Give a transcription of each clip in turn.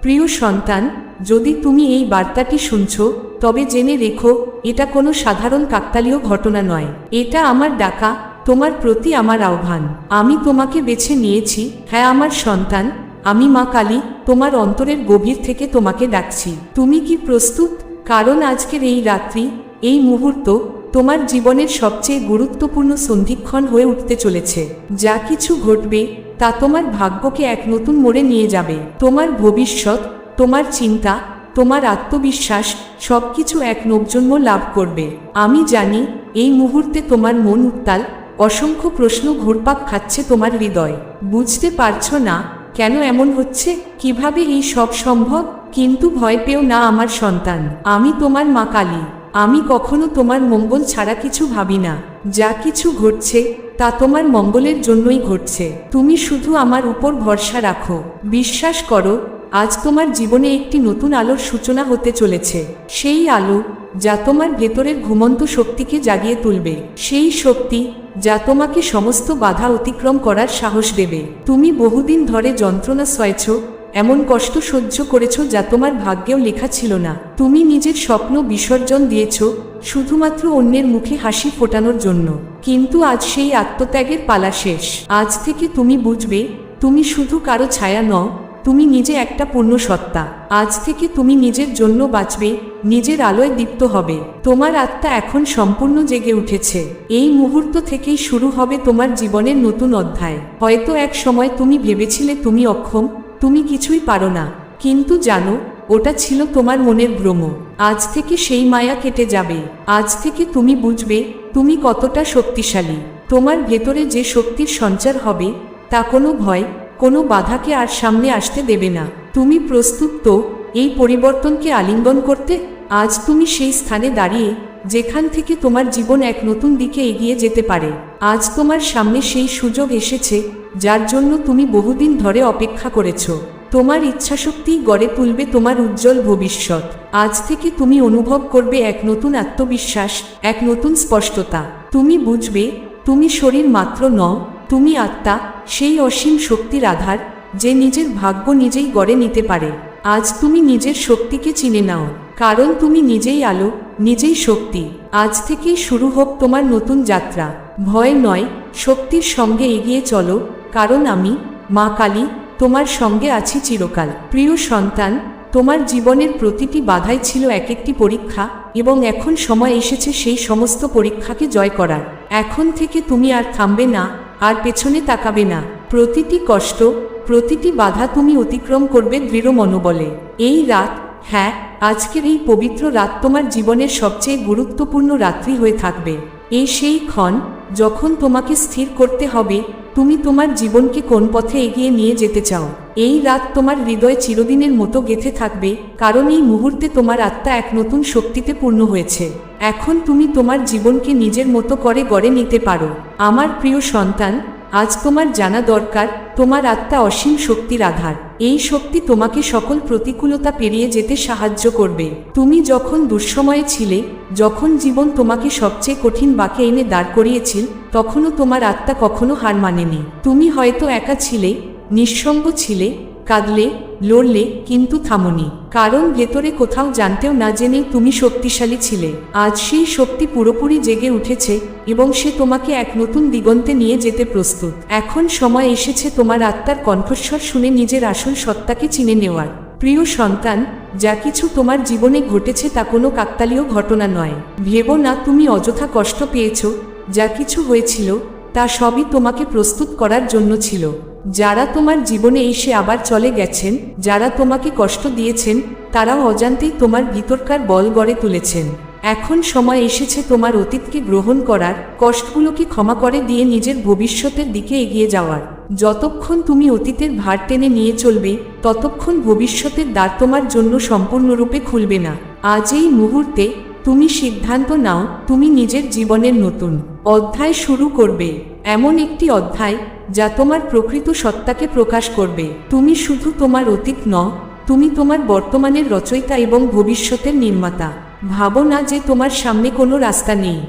প্রিয় সন্তান, যদি তুমি এই বার্তাটি শুনছ, তবে জেনে রেখো, এটা কোনো সাধারণ কাকতালীয় ঘটনা নয়। এটা আমার ডাকা, তোমার প্রতি আমার আহ্বান। আমি তোমাকে বেছে নিয়েছি হ্যাঁ আমার সন্তান, আমি মা কালী, তোমার অন্তরের গভীর থেকে তোমাকে ডাকছি। তুমি কি প্রস্তুত? কারণ আজকের এই রাত্রি, এই মুহূর্ত তোমার জীবনের সবচেয়ে গুরুত্বপূর্ণ সন্ধিক্ষণ হয়ে উঠতে চলেছে। যা কিছু ঘটবে, তা তোমার ভাগ্যকে এক নতুন মোড়ে নিয়ে যাবে। তোমার ভবিষ্যৎ, তোমার চিন্তা, তোমার আত্মবিশ্বাস সবকিছু এক নবজন্ম লাভ করবে। আমি জানি, এই মুহূর্তে তোমার মন উত্তাল, অসংখ্য প্রশ্ন ঘুরপাক খাচ্ছে তোমার হৃদয়। বুঝতে পারছ না, কেন এমন হচ্ছে? কীভাবে এই সব সম্ভব? কিন্তু ভয় পেও না আমার সন্তান। আমি তোমার মা কালী। আমি কখনো তোমার মঙ্গল ছাড়া কিছু ভাবি না। যা কিছু ঘটছে, তা তোমার মঙ্গলের জন্যই ঘটছে। তুমি শুধু আমার উপর ভরসা রাখো। বিশ্বাস করো, আজ তোমার জীবনে একটি নতুন আলোর সূচনা হতে চলেছে। সেই আলো, যা তোমার ভেতরের ঘুমন্ত শক্তিকে জাগিয়ে তুলবে। সেই শক্তি, যা তোমাকে সমস্ত বাধা অতিক্রম করার সাহস দেবে। তুমি বহুদিন ধরে যন্ত্রণা সয়েছ এমন কষ্ট সহ্য করেছ যা তোমার ভাগ্যেও লেখা ছিল না। তুমি নিজের স্বপ্ন বিসর্জন দিয়েছ শুধুমাত্র অন্যের মুখে হাসি ফোটানোর জন্য। কিন্তু আজ সেই আত্মত্যাগের পালা শেষ। আজ থেকে তুমি বুঝবে, তুমি শুধু কারও ছায়া নও, তুমি নিজে একটা পূর্ণ সত্তা। আজ থেকে তুমি নিজের জন্য বাঁচবে, নিজের আলোয় দীপ্ত হবে। তোমার আত্মা এখন সম্পূর্ণ জেগে উঠেছে। এই মুহূর্ত থেকেই শুরু হবে তোমার জীবনের নতুন অধ্যায়। হয়তো এক সময় তুমি ভেবেছিলে তুমি অক্ষম তুমি কিছুই পারো না। কিন্তু জানো, ওটা ছিল তোমার মনের ভ্রম। আজ থেকে সেই মায়া কেটে যাবে। আজ থেকে তুমি বুঝবে, তুমি কতটা শক্তিশালী। তোমার ভেতরে যে শক্তির সঞ্চার হবে, তা কোনো ভয়, কোনো বাধাকে আর সামনে আসতে দেবে না। তুমি প্রস্তুত তো, এই পরিবর্তনকে আলিঙ্গন করতে? আজ তুমি সেই স্থানে দাঁড়িয়ে যেখান থেকে তোমার জীবন এক নতুন দিকে এগিয়ে যেতে পারে। আজ তোমার সামনে সেই সুযোগ এসেছে, যার জন্য তুমি বহুদিন ধরে অপেক্ষা করেছ। তোমার ইচ্ছাশক্তি গড়ে তুলবে তোমার উজ্জ্বল ভবিষ্যৎ। আজ থেকে তুমি অনুভব করবে এক নতুন আত্মবিশ্বাস, এক নতুন স্পষ্টতা। তুমি বুঝবে, তুমি শরীর মাত্র নও, তুমি আত্মা, সেই অসীম শক্তির আধার, যে নিজের ভাগ্য নিজেই গড়ে নিতে পারে। আজ তুমি নিজের শক্তিকে চিনে নাও, কারণ তুমি নিজেই আলো, নিজেই শক্তি। আজ থেকেই শুরু হোক তোমার নতুন যাত্রা। ভয় নয়, শক্তির সঙ্গে এগিয়ে চলো, কারণ আমি, মা কালী, তোমার সঙ্গে আছি চিরকাল। প্রিয় সন্তান, তোমার জীবনের প্রতিটি বাধাই ছিল এক একটি পরীক্ষা, এবং এখন সময় এসেছে সেই সমস্ত পরীক্ষাকে জয় করার। এখন থেকে তুমি আর থামবে না, আর পেছনে তাকাবে না। প্রতিটি কষ্ট প্রতিটি বাধা তুমি অতিক্রম করবে দৃঢ় মনোবলে। এই রাত হ্যাঁ আজকের এই পবিত্র রাত তোমার জীবনের সবচেয়ে গুরুত্বপূর্ণ রাত্রি হয়ে থাকবে। এই সেই ক্ষণ, যখন তোমাকে স্থির করতে হবে, তুমি তোমার জীবনকে কোন পথে এগিয়ে নিয়ে যেতে চাও। এই রাত তোমার হৃদয় চিরদিনের মতো গেথে থাকবে, কারণ এই মুহূর্তে তোমার আত্মা এক নতুন শক্তিতে পূর্ণ হয়েছে। এখন তুমি তোমার জীবনকে নিজের মতো করে গড়ে নিতে পারো। আমার প্রিয় সন্তান আজ তোমার জানা দরকার, তোমার আত্মা অসীম শক্তির আধার। এই শক্তি তোমাকে সকল প্রতিকূলতা পেরিয়ে যেতে সাহায্য করবে। তুমি যখন দুঃসময়ে ছিলে, যখন জীবন তোমাকে সবচেয়ে কঠিন বাকে এনে দাঁড় করিয়েছিল, তখনও তোমার আত্মা কখনো হার মানেনি। তুমি হয়তো একা ছিলে, নিঃসঙ্গ ছিলে, কাঁদলে লড়লে কিন্তু থামনি। কারণ ভেতরে কোথাও জানতেও না জেনে তুমি শক্তিশালী ছিলে। আজ সেই শক্তি পুরোপুরি জেগে উঠেছে এবং সে তোমাকে এক নতুন দিগন্তে নিয়ে যেতে প্রস্তুত। এখন সময় এসেছে তোমার আত্মার কণ্ঠস্বর শুনে নিজের আসল সত্তাকে চিনে নেওয়ার। প্রিয় সন্তান, যা কিছু তোমার জীবনে ঘটেছে তা কোনো কাকতালীয় ঘটনা নয়। ভেবো না তুমি অযথা কষ্ট পেয়েছ, যা কিছু হয়েছিল তা সবই তোমাকে প্রস্তুত করার জন্য ছিল। যারা তোমার জীবনে এসে আবার চলে গেছেন, যারা তোমাকে কষ্ট দিয়েছেন, তারাও অজান্তেই তোমার ভিতরকার বল গড়ে তুলেছেন। এখন সময় এসেছে তোমার অতীতকে গ্রহণ করার, কষ্টগুলোকে ক্ষমা করে দিয়ে নিজের ভবিষ্যতের দিকে এগিয়ে যাওয়ার। যতক্ষণ তুমি অতীতের ভার টেনে নিয়ে চলবে, ততক্ষণ ভবিষ্যতের দ্বার তোমার জন্য সম্পূর্ণরূপে খুলবে না। আজ এই মুহূর্তে তুমি সিদ্ধান্ত নাও তুমি নিজের জীবনের নতুন অধ্যায় শুরু করবে। এমন একটি অধ্যায় যা তোমার প্রকৃত সত্তাকে প্রকাশ করবে। তুমি শুধু তোমার অতীত ন তুমি তোমার বর্তমানের রচয়িতা এবং ভবিষ্যতের নির্মাতা। ভাবো না যে তোমার সামনে কোনো রাস্তা নেই।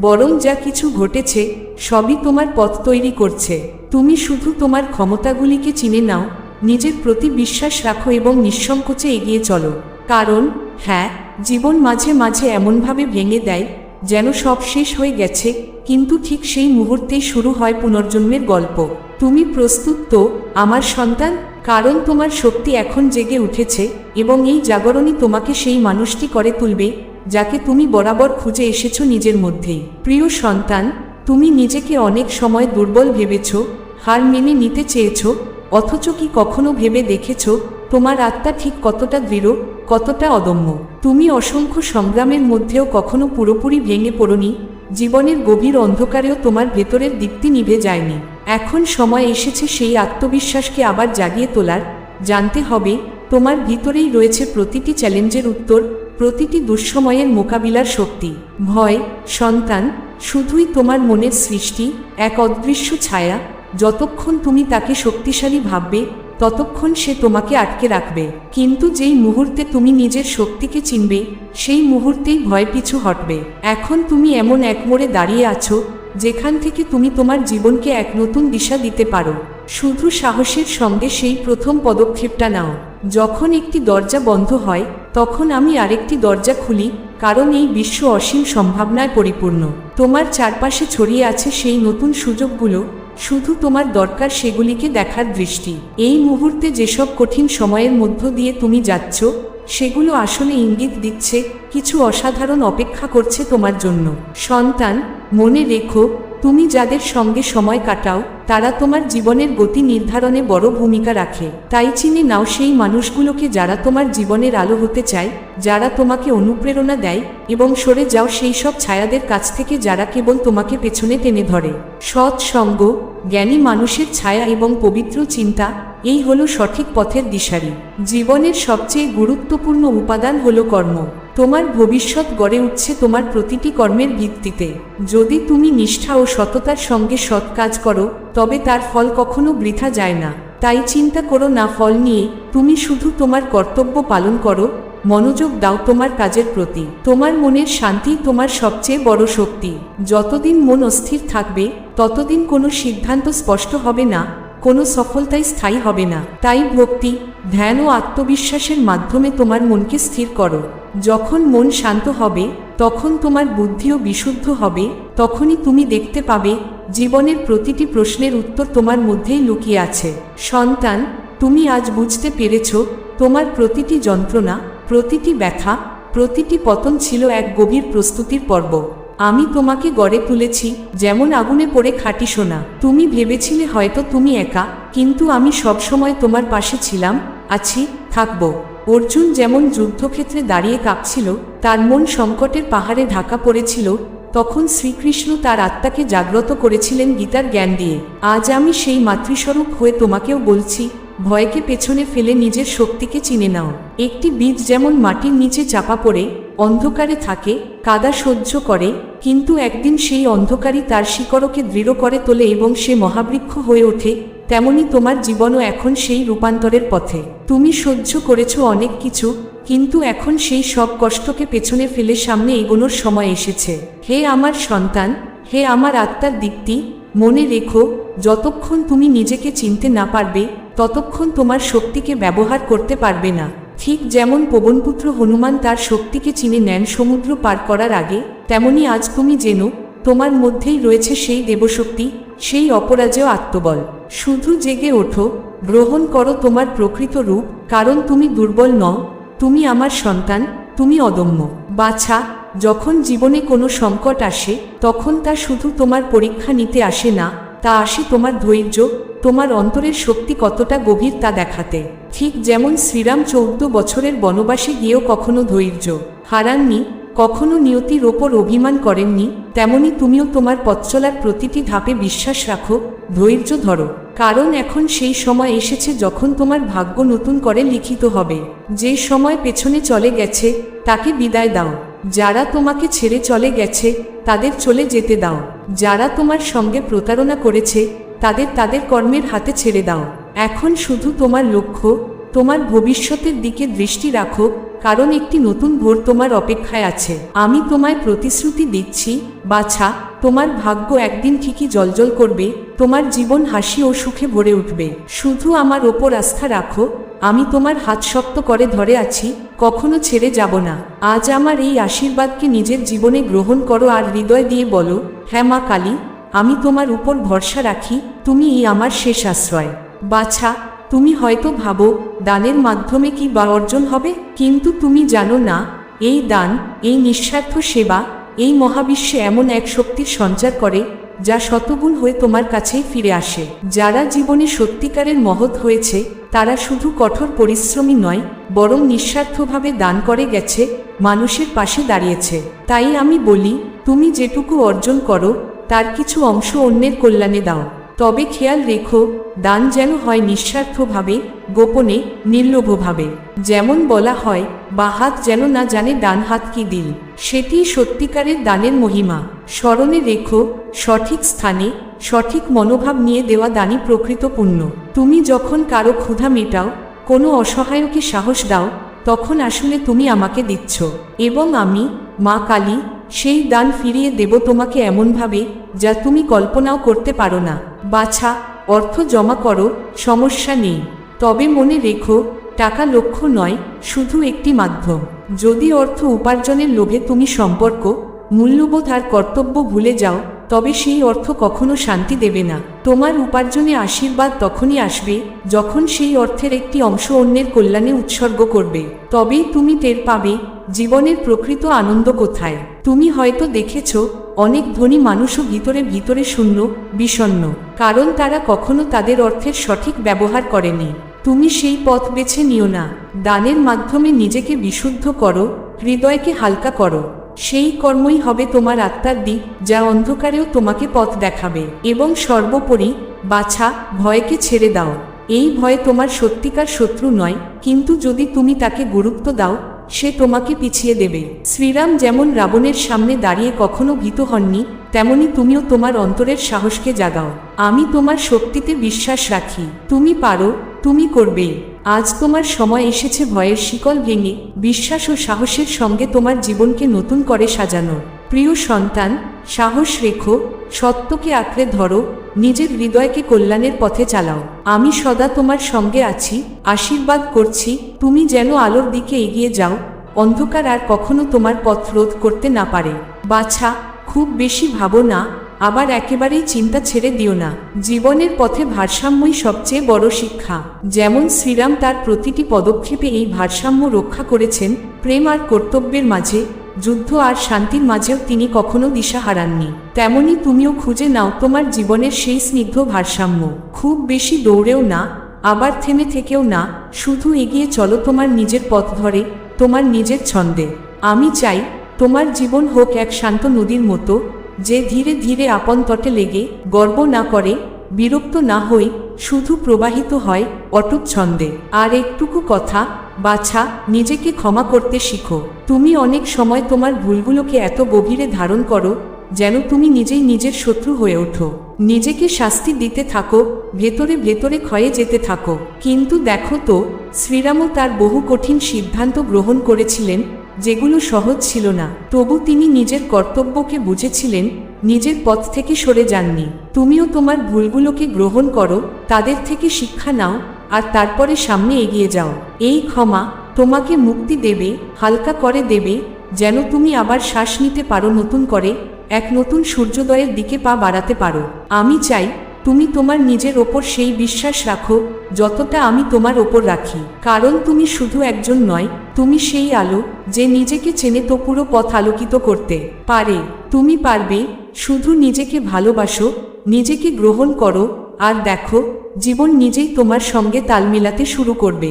বরং যা কিছু ঘটেছে, সবই তোমার পথ তৈরি করছে। তুমি শুধু তোমার ক্ষমতাগুলিকে চিনে নাও, নিজের প্রতি বিশ্বাস রাখো এবং নিঃসংকোচে এগিয়ে চলো। কারণ হ্যাঁ জীবন মাঝে মাঝে এমনভাবে ভেঙে দেয় যেন সব শেষ হয়ে গেছে, কিন্তু ঠিক সেই মুহূর্তেই শুরু হয় পুনর্জন্মের গল্প। তুমি প্রস্তুত তো, আমার সন্তান? কারণ তোমার শক্তি এখন জেগে উঠেছে, এবং এই জাগরণই তোমাকে সেই মানুষটি করে তুলবে, যাকে তুমি বরাবর খুঁজে এসেছ নিজের মধ্যেই। প্রিয় সন্তান, তুমি নিজেকে অনেক সময় দুর্বল ভেবেছ, হার মেনে নিতে চেয়েছ, অথচ কি কখনো ভেবে দেখেছ তোমার আত্মা ঠিক কতটা দৃঢ়, কতটা অদম্য? তুমি অসংখ্য সংগ্রামের মধ্যেও কখনো পুরোপুরি ভেঙে পড়নি, জীবনের গভীর অন্ধকারেও তোমার ভেতরের দীপ্তি নিভে যায়নি। এখন সময় এসেছে সেই আত্মবিশ্বাসকে আবার জাগিয়ে তোলার। জানতে হবে, তোমার ভিতরেই রয়েছে প্রতিটি চ্যালেঞ্জের উত্তর, প্রতিটি দুঃসময়ের মোকাবিলার শক্তি। ভয়, সন্তান, শুধুই তোমার মনের সৃষ্টি, এক অদৃশ্য ছায়া, যতক্ষণ তুমি তাকে শক্তিশালী ভাববে ততক্ষণ সে তোমাকে আটকে রাখবে। কিন্তু যেই মুহূর্তে তুমি নিজের শক্তিকে চিনবে, সেই মুহূর্তেই ভয় পিছু হটবে। এখন তুমি এমন এক মোড়ে দাঁড়িয়ে আছো, যেখান থেকে তুমি তোমার জীবনকে এক নতুন দিশা দিতে পারো। শুধু সাহসের সঙ্গে সেই প্রথম পদক্ষেপটা নাও। যখন একটি দরজা বন্ধ হয়, তখন আমি আরেকটি দরজা খুলি, কারণ এই বিশ্ব অসীম সম্ভাবনায় পরিপূর্ণ। তোমার চারপাশে ছড়িয়ে আছে সেই নতুন সুযোগগুলো শুধু তোমার দরকার সেগুলিকে দেখার দৃষ্টি। এই মুহূর্তে যেসব কঠিন সময়ের মধ্য দিয়ে তুমি যাচ্ছ, সেগুলো আসলে ইঙ্গিত দিচ্ছে, কিছু অসাধারণ অপেক্ষা করছে তোমার জন্য। সন্তান, মনে রেখো তুমি যাদের সঙ্গে সময় কাটাও, তারা তোমার জীবনের গতি নির্ধারণে বড় ভূমিকা রাখে। তাই চিনে নাও সেই মানুষগুলোকে যারা তোমার জীবনের আলো হতে চায়, যারা তোমাকে অনুপ্রেরণা দেয় এবং সরে যাও সেই সব ছায়াদের কাছ থেকে যারা কেবল তোমাকে পেছনে টেনে ধরে। সৎ সঙ্গ, জ্ঞানী মানুষের ছায়া এবং পবিত্র চিন্তা, এই হলো সঠিক পথের দিশারি। জীবনের সবচেয়ে গুরুত্বপূর্ণ উপাদান হলো কর্ম। তোমার ভবিষ্যৎ গড়ে উঠছে তোমার প্রতিটি কর্মের ভিত্তিতে। যদি তুমি নিষ্ঠা ও সততার সঙ্গে সৎ কাজ করো, তবে তার ফল কখনো বৃথা যায় না। তাই চিন্তা করো না, ফল নিয়ে। তুমি শুধু তোমার কর্তব্য পালন করো, মনোযোগ দাও তোমার কাজের প্রতি। তোমার মনের শান্তি তোমার সবচেয়ে বড় শক্তি। যতদিন মন অস্থির থাকবে, ততদিন কোনো সিদ্ধান্ত স্পষ্ট হবে না, কোনো সফলতাই স্থায়ী হবে না। তাই ভক্তি, ধ্যান ও আত্মবিশ্বাসের মাধ্যমে তোমার মনকে স্থির করো। যখন মন শান্ত হবে, তখন তোমার বুদ্ধিও বিশুদ্ধ হবে, তখনই তুমি দেখতে পাবে, জীবনের প্রতিটি প্রশ্নের উত্তর তোমার মধ্যেই লুকিয়ে আছে। সন্তান, তুমি আজ বুঝতে পেরেছ, তোমার প্রতিটি যন্ত্রণা, প্রতিটি ব্যথা, প্রতিটি পতন ছিল এক গভীর প্রস্তুতির পর্ব। আমি তোমাকে গড়ে তুলেছি, যেমন আগুনে পড়ে খাটি সোনা। তুমি ভেবেছিলে হয়তো তুমি একা, কিন্তু আমি সবসময় তোমার পাশে ছিলাম, আছি, থাকব। অর্জুন যেমন যুদ্ধক্ষেত্রে দাঁড়িয়ে কাঁপছিল, তার মন সংকটের পাহাড়ে ঢাকা পড়েছিল, তখন শ্রীকৃষ্ণ তার আত্মাকে জাগ্রত করেছিলেন গীতার জ্ঞান দিয়ে। আজ আমি সেই মাতৃস্বরূপ হয়ে তোমাকেও বলছি, ভয়কে পেছনে ফেলে নিজের শক্তিকে চিনে নাও। একটি বীজ যেমন মাটির নিচে চাপা পড়ে, অন্ধকারে থাকে, কাদা সহ্য করে, কিন্তু একদিন সেই অন্ধকারই তার শিকড়কে দৃঢ় করে তোলে এবং সে মহাবৃক্ষ হয়ে ওঠে তেমনি তোমার জীবনও এখন সেই রূপান্তরের পথে। তুমি সহ্য করেছ অনেক কিছু, কিন্তু এখন সেই সব কষ্টকে পেছনে ফেলে সামনে এগোনোর সময় এসেছে। হে আমার সন্তান, হে আমার আত্মার দীপ্তি, মনে রেখো, যতক্ষণ তুমি নিজেকে চিনতে না পারবে, ততক্ষণ তোমার শক্তিকে ব্যবহার করতে পারবে না। ঠিক যেমন পবনপুত্র হনুমান তার শক্তিকে চিনে নেন সমুদ্র পার করার আগে, তেমনি আজ তুমি যেন তোমার মধ্যেই রয়েছে সেই দেবশক্তি, সেই অপরাজেয় আত্মবল। শুধু জেগে ওঠো, গ্রহণ করো তোমার প্রকৃত রূপ, কারণ তুমি দুর্বল নও, তুমি আমার সন্তান, তুমি অদম্য। বাছা, যখন জীবনে কোনো সংকট আসে, তখন তা শুধু তোমার পরীক্ষা নিতে আসে না, তা আসে তোমার ধৈর্য, তোমার অন্তরের শক্তি কতটা গভীর তা দেখাতে। ঠিক যেমন শ্রীরাম চৌদ্দ বছরের বনবাসে গিয়েও কখনো ধৈর্য হারাননি কখনো নিয়তির ওপর অভিমান করেননি, তেমনি তুমিও তোমার পথ চলার প্রতিটি ধাপে বিশ্বাস রাখো, ধৈর্য ধরো। কারণ এখন সেই সময় এসেছে যখন তোমার ভাগ্য নতুন করে লিখিত হবে। যে সময় পেছনে চলে গেছে, তাকে বিদায় দাও। যারা তোমাকে ছেড়ে চলে গেছে, তাদের চলে যেতে দাও। যারা তোমার সঙ্গে প্রতারণা করেছে, তাদের তাদের কর্মের হাতে ছেড়ে দাও। এখন শুধু তোমার লক্ষ্য তোমার ভবিষ্যতের দিকে দৃষ্টি রাখো, কারণ একটি নতুন ভোর তোমার অপেক্ষায় আছে। আমি তোমায় প্রতিশ্রুতি দিচ্ছি, বাছা, তোমার ভাগ্য একদিন ঠিকই জলজল করবে, তোমার জীবন হাসি ও সুখে ভরে উঠবে। শুধু আমার ওপর আস্থা রাখো, আমি তোমার হাত শক্ত করে ধরে আছি, কখনো ছেড়ে যাব না। আজ আমার এই আশীর্বাদকে নিজের জীবনে গ্রহণ করো আর হৃদয় দিয়ে বলো হ্যাঁ মা কালী, আমি তোমার উপর ভরসা রাখি, তুমি আমার শেষ আশ্রয়। বাছা তুমি হয়তো ভাবো, দানের মাধ্যমে কি বা অর্জন হবে? কিন্তু তুমি জানো না, এই দান, এই নিঃস্বার্থ সেবা, এই মহাবিশ্বে এমন এক শক্তির সঞ্চার করে, যা শতগুণ হয়ে তোমার কাছেই ফিরে আসে। যারা জীবনে সত্যিকারের মহৎ হয়েছে, তারা শুধু কঠোর পরিশ্রমী নয়, বরং নিঃস্বার্থভাবে দান করে গেছে, মানুষের পাশে দাঁড়িয়েছে। তাই আমি বলি, তুমি যেটুকু অর্জন করো, তার কিছু অংশ অন্যের কল্যাণে দাও। তবে খেয়াল রেখো, দান যেন হয় নিঃস্বার্থভাবে, গোপনে, নির্লোভভাবে। যেমন বলা হয়, বা হাত যেন না জানে ডান হাত কি দিল। সেটি সত্যিকারের দানের মহিমা। স্মরণে রেখো, সঠিক স্থানে, সঠিক মনোভাব নিয়ে দেওয়া দানই প্রকৃত পুণ্য। তুমি যখন কারও ক্ষুধা মেটাও, কোনো অসহায়কে সাহস দাও, তখন আসলে তুমি আমাকে দিচ্ছ। এবং আমি, মা কালী সেই দান ফিরিয়ে দেব তোমাকে এমনভাবে যা তুমি কল্পনাও করতে পারো না। বাছা, অর্থ জমা করো, সমস্যা নেই। তবে মনে রেখো, টাকা লক্ষ্য নয়, শুধু একটি মাধ্যম। যদি অর্থ উপার্জনের লোভে তুমি সম্পর্ক, মূল্যবোধ আর কর্তব্য ভুলে যাও তবে সেই অর্থ কখনো শান্তি দেবে না। তোমার উপার্জনে আশীর্বাদ তখনই আসবে, যখন সেই অর্থের একটি অংশ অন্যের কল্যাণে উৎসর্গ করবে। তবেই তুমি টের পাবে, জীবনের প্রকৃত আনন্দ কোথায়। তুমি হয়তো দেখেছ, অনেক ধনী মানুষও ভিতরে ভিতরে শূন্য, বিষণ্ন, কারণ তারা কখনো তাদের অর্থের সঠিক ব্যবহার করেনি। তুমি সেই পথ বেছে নিও না। দানের মাধ্যমে নিজেকে বিশুদ্ধ করো, হৃদয়কে হালকা করো। সেই কর্মই হবে তোমার আত্মার দিক, যা অন্ধকারেও তোমাকে পথ দেখাবে। এবং সর্বোপরি, বাছা, ভয়কে ছেড়ে দাও। এই ভয় তোমার সত্যিকার শত্রু নয়, কিন্তু যদি তুমি তাকে গুরুত্ব দাও, সে তোমাকে পিছিয়ে দেবে। শ্রীরাম যেমন রাবণের সামনে দাঁড়িয়ে কখনো ভীত হননি, তেমনি তুমিও তোমার অন্তরের সাহসকে জাগাও। আমি তোমার শক্তিতে বিশ্বাস রাখি। তুমি পারো, তুমি করবেই আজ তোমার সময় এসেছে ভয়ের শিকল ভেঙে, বিশ্বাস ও সাহসের সঙ্গে তোমার জীবনকে নতুন করে সাজানোর প্রিয় সন্তান, সাহস রেখো, সত্যকে আঁকড়ে ধরো, নিজের হৃদয়কে কল্যাণের পথে চালাও। আমি সদা তোমার সঙ্গে আছি, আশীর্বাদ করছি, তুমি যেন আলোর দিকে এগিয়ে যাও, অন্ধকার আর কখনো তোমার পথ রোধ করতে না পারে। বাছা, খুব বেশি ভাবো না আবার একেবারেই চিন্তা ছেড়ে দিও না। জীবনের পথে ভারসাম্যই সবচেয়ে বড় শিক্ষা। যেমন শ্রীরাম তার প্রতিটি পদক্ষেপে এই ভারসাম্য রক্ষা করেছেন, প্রেম আর কর্তব্যের মাঝে, যুদ্ধ আর শান্তির মাঝেও তিনি কখনো দিশা হারাননি। তেমনি তুমিও খুঁজে নাও তোমার জীবনের সেই স্নিগ্ধ ভারসাম্য। খুব বেশি দৌড়েও না, আবার থেমে থেকেও না, শুধু এগিয়ে চলো তোমার নিজের পথ ধরে, তোমার নিজের ছন্দে। আমি চাই, তোমার জীবন হোক এক শান্ত নদীর মতো যে ধীরে ধীরে আপন তটে লেগে গর্ব না করে, বিরক্ত না হই, শুধু প্রবাহিত হয় অটুট ছন্দে। আর একটুকু কথা, বাছা, নিজেকে ক্ষমা করতে শিখো। তুমি অনেক সময় তোমার ভুলগুলোকে এত গভীরে ধারণ করো, যেন তুমি নিজেই নিজের শত্রু হয়ে ওঠো। নিজেকে শাস্তি দিতে থাকো, ভেতরে ভেতরে ক্ষয়ে যেতে থাকো। কিন্তু দেখো তো শ্রীরামও তার বহু কঠিন সিদ্ধান্ত গ্রহণ করেছিলেন যেগুলো সহজ ছিল না। তবু তিনি নিজের কর্তব্যকে বুঝেছিলেন, নিজের পথ থেকে সরে যাননি। তুমিও তোমার ভুলগুলোকে গ্রহণ করো, তাদের থেকে শিক্ষা নাও, আর তারপরে সামনে এগিয়ে যাও। এই ক্ষমা তোমাকে মুক্তি দেবে, হালকা করে দেবে, যেন তুমি আবার শ্বাস নিতে পারো নতুন করে, এক নতুন সূর্যোদয়ের দিকে পা বাড়াতে পারো। আমি চাই তুমি তোমার নিজের ওপর সেই বিশ্বাস রাখো, যতটা আমি তোমার ওপর রাখি। কারণ তুমি শুধু একজন নয় তুমি সেই আলো যে নিজেকে চেনে তো পুরো পথ আলোকিত করতে পারে। তুমি পারবে, শুধু নিজেকে ভালোবাসো, নিজেকে গ্রহণ করো, আর দেখো, জীবন নিজেই তোমার সঙ্গে তাল মেলাতে শুরু করবে।